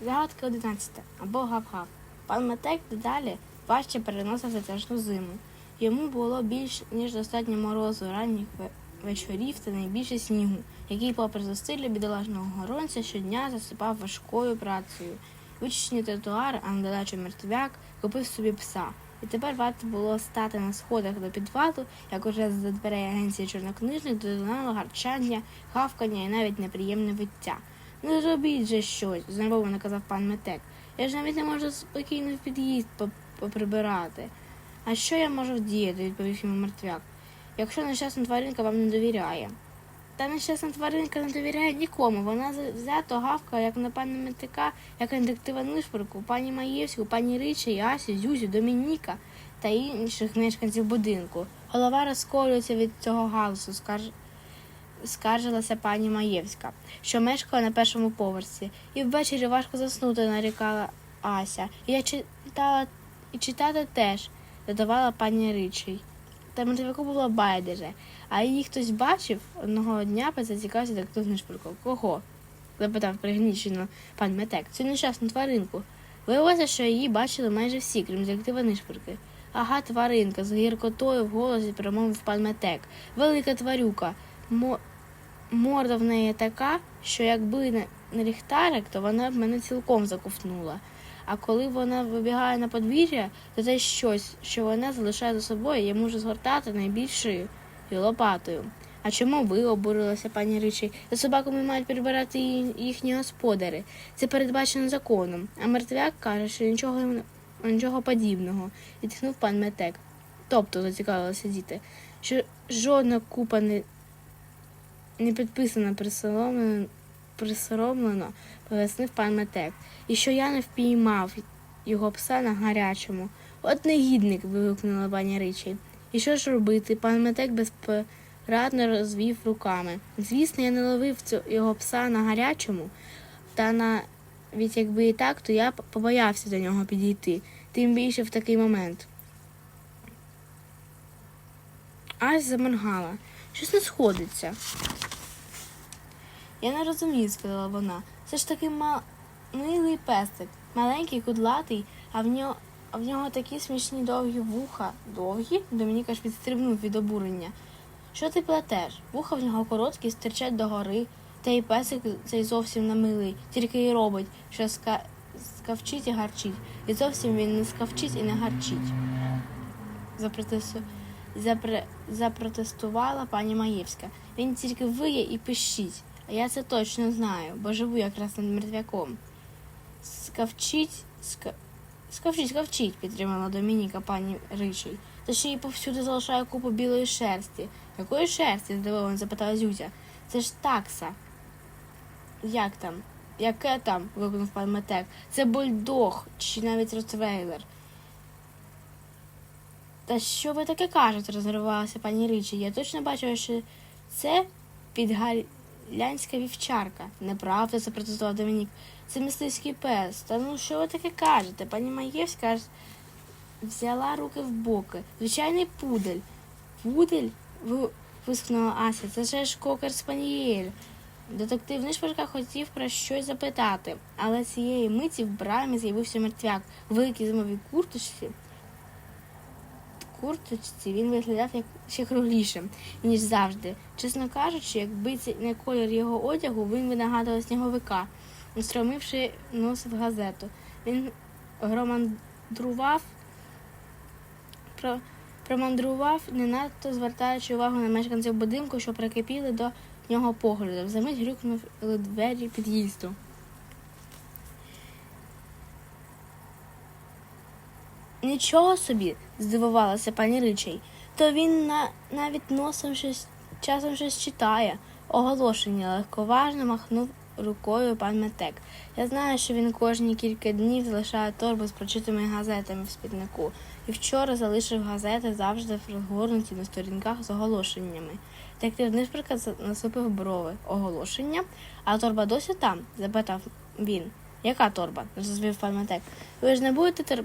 Загадка 11. Або гав-гав. Пан Метек дедалі важче переносив затяжну зиму. Йому було більш ніж достатньо морозу ранніх вечорів та найбільше снігу, який, попри зусилля бідолашного горонця, щодня засипав важкою працею. Вичищені тротуари, а на додачу мертвяк купив собі пса. І тепер варто було стати на сходах до підвалу, як уже за дверей агенції чорнокнижних додонало гарчання, хавкання і навіть неприємне виття. Ну зробіть же щось, знервовано казав пан Метек. Я ж навіть не можу спокійно в під'їзд поприбирати. А що я можу вдіяти, відповів йому мертвяк. Якщо нещасна тваринка вам не довіряє. Та нещасна тваринка не довіряє нікому. Вона взято гавкає, як на пана Метика, як на детектива Нишпорку, пані Маєвську, пані Ричі, Асю, Зюзю, Домініка та інших мешканців будинку. Голова розколюється від цього галасу, скарж... скаржилася пані Маєвська, що мешкала на першому поверсі. І ввечері важко заснути, нарікала Ася. Я читала і читати теж, додавала пані Ричий. Та мертвяку було байдуже. А її хтось бачив одного дня зацікавився детектив Нишпурко. Кого? запитав пригнічено пан Метек. Цю нещасну тваринку. Виявилося, що її бачили майже всі, крім детектива Нишпурки. Ага, тваринка, з гіркотою в голосі промовив пан Метек. Велика тварюка. Морда в неї така, що якби не, ліхтарик, то вона б мене цілком заковтнула. А коли вона вибігає на подвір'я, то це щось, що вона залишає за собою, я можу згортати найбільшою і лопатою. А чому ви обурилася, пані Ричі? За собаками мають прибирати їхні господарі. Це передбачено законом. А мертвяк каже, що нічого нічого подібного, відтхнув пан Метек. Тобто, зацікавилися діти, що жодна купа не, не присоломлено, присоромлено, пояснив пан Метек. І що я не впіймав його пса на гарячому. От негідник. вигукнула пані Ричі. І що ж робити? Пан Метек безпорадно розвів руками. Звісно, я не ловив цю- його пса на гарячому, та навіть якби і так, то я побоявся до нього підійти, тим більше в такий момент. Ась заморгала. Щось не сходиться. Я не розумію, сказала вона. Це ж таки ма... милий песик, маленький, кудлатий, а в нього, а в нього такі смішні довгі вуха. Довгі? Домінік аж підстрибнув від обурення. Що ти плетеш? Вуха в нього короткі, стирчать догори, та й песик цей зовсім не милий, тільки й робить, що ска... скавчить і гарчить. І зовсім він не скавчить і не гарчить. Запротесту... Запре... Запротестувала пані Маєвська. Він тільки виє і пищить. А я це точно знаю, бо живу якраз над мертвяком. Скавчить, ска... скавчить, скавчить, підтримала Домініка пані Ричий. Та ще й повсюди залишає купу білої шерсті. Якої шерсті? здивовано запитала Зюзя. Це ж такса. Як там? Яке там? вигукнув пан Метек. Це бульдог чи навіть ротвейлер. Та що ви таке кажете? розривалася пані Ричі. Я точно бачила, що це підгалянська вівчарка. Неправда, запротестував Домінік. Це мисливський пес. Та ну що ви таке кажете? Пані Маєвська взяла руки в боки. Звичайний пудель. Пудель? Ви вискнула Ася. Це ж кокер спанієль. Детектив Нишпорка хотів про щось запитати, але цієї миті в брамі з'явився мертвяк у великій зимовій курточці. Курточці він виглядав як ще круглішим, ніж завжди. Чесно кажучи, якби не колір його одягу, він би нагадував сніговика, устромивши нос в газету. Він громандрував, про, промандрував, не надто звертаючи увагу на мешканців будинку, що прикипіли до нього поглядом. Замить грюкнули двері під'їзду. Нічого собі, здивувалася пані Ричей. То він на, навіть носом щось часом щось читає. Оголошення легковажно махнув рукою пан Метек. Я знаю, що він кожні кілька днів залишає торбу з прочитаними газетами в спіднику. І вчора залишив газети завжди розгорнуті на сторінках з оголошеннями. Детектив Нишпорка насупив брови. Оголошення? А торба досі там? запитав він. Яка торба? розвів пан Метек. Ви ж не будете тер...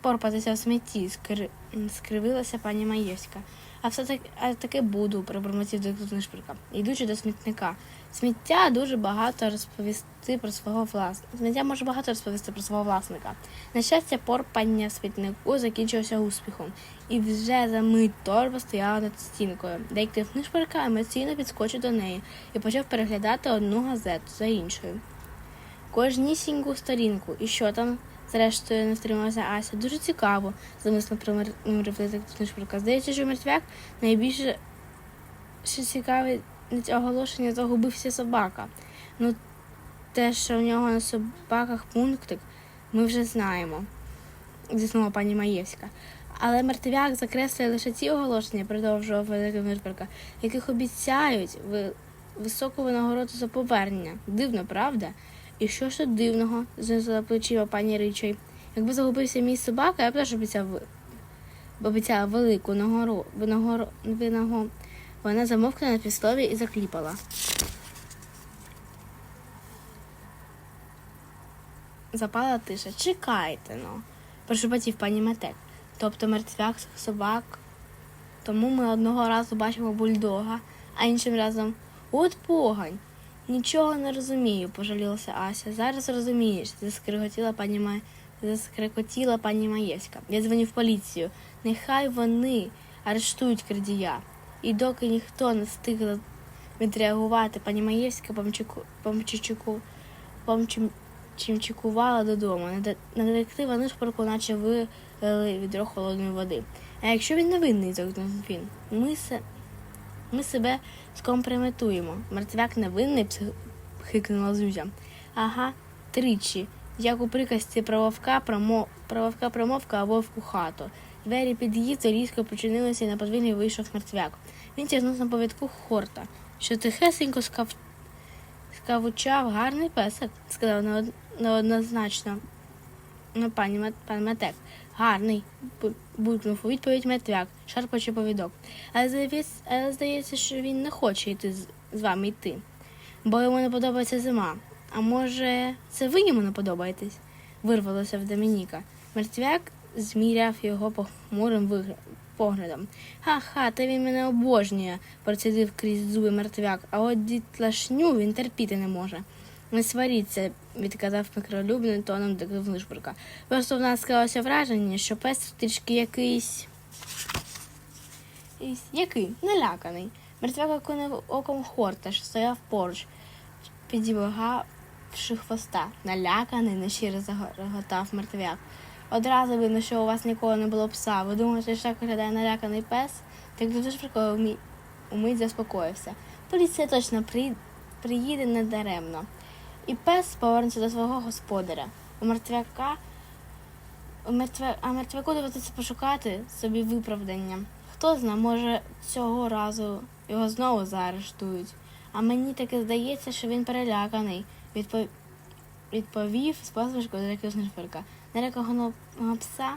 порпатися в смітті, скри... скривилася пані Маєвська. А все таки, а таки буду, пробормотів диктор Шпирка, йдучи до смітника. Сміття дуже багато розповісти про свого власника. Сміття може багато розповісти про свого власника. На щастя, порпання смітнику закінчилося успіхом, і вже за мить торба стояла над стінкою. Диктор Шпирка емоційно підскочив до неї і почав переглядати одну газету за іншою. Кожнісіньку сторінку. І що там? Зрештою, не стрималася Ася. Дуже цікаво, замислено промовив детектив Шпирка. Здається, що мертвяк найбільше що цікавить оголошення загубився собака. Ну, те, що в нього на собаках пунктик, ми вже знаємо, зіснула пані Маєвська. Але мертвяк закреслює лише ті оголошення, продовжував великий Мирперка, яких обіцяють ви... високу винагороду за повернення. Дивно, правда? І що ж тут дивного? знизила плечима пані Ричой. Якби загубився мій собака, я б теж обіцяв обіцяла велику нагору винагоро... винаго... Вона замовкла на півслові і закліпала. Запала тиша. Чекайте ну, прошепотів пані Метек. Тобто мертвяк собак. Тому ми одного разу бачимо бульдога, а іншим разом от погань. Нічого не розумію, пожалілася Ася. Зараз розумієш, заскриготіла пані Ма... заскрикотіла пані Маєвська. Я дзвоню в поліцію. Нехай вони арештують крадія. І доки ніхто не встиг відреагувати, пані Маєвська помчику... помчичуку... помчимчикувала додому. На де- На детектива нишпорку наче вилили відро холодної води. А якщо він невинний, загнув він, ми, се... ми себе скомпрометуємо. Мертвяк невинний, псих... хикнула Зюзя. Ага, тричі. Як у приказці про вовка, про, мо... про вовка промовка, а вовку хату. Двері під'їзду різко починилися і на подвір'я вийшов мертвяк. Він тягнув на повідку хорта, що тихесенько скав... скавучав гарний песик, сказав неоднозначно ну, пані Мет... пан Метек. Гарний, буркнув у відповідь мертвяк, шарпачи повідок. Але але здається, що він не хоче йти з, з вами йти, бо йому не подобається зима. А може, це ви йому не подобаєтесь? вирвалося в Домініка. Мертвяк зміряв його похмурим поглядом. Ха-ха, та він мене обожнює, процідив крізь зуби мертвяк, а от дітлашню він терпіти не може. Не сваріться, відказав микролюбним тоном детектив Лишбурка. Просто в нас склалося враження, що пес трішки якийсь. Який? Наляканий. Мертвяк окунув оком хорта, що стояв поруч, підібгавши хвоста. Наляканий, нещиро заготав мертвяк. Одразу видно, що у вас ніколи не було пса. Ви думаєте, що так виглядає наляканий пес? Так дуже умі... умить заспокоївся. Поліція точно приїде недаремно. І пес повернеться до свого господаря. У мертвяка у мертвя... а мертвяку доведеться пошукати собі виправдання. Хто зна, може цього разу його знову заарештують. А мені таки здається, що він переляканий, відпо... відповів з посмішкою директор Шниферка. Наляканого пса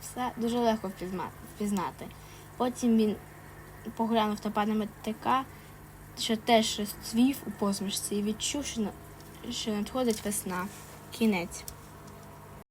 пса дуже легко впізнати. Потім він поглянув на пана Метика, що теж розцвів у посмішці і відчув, що, надходить весна. Кінець.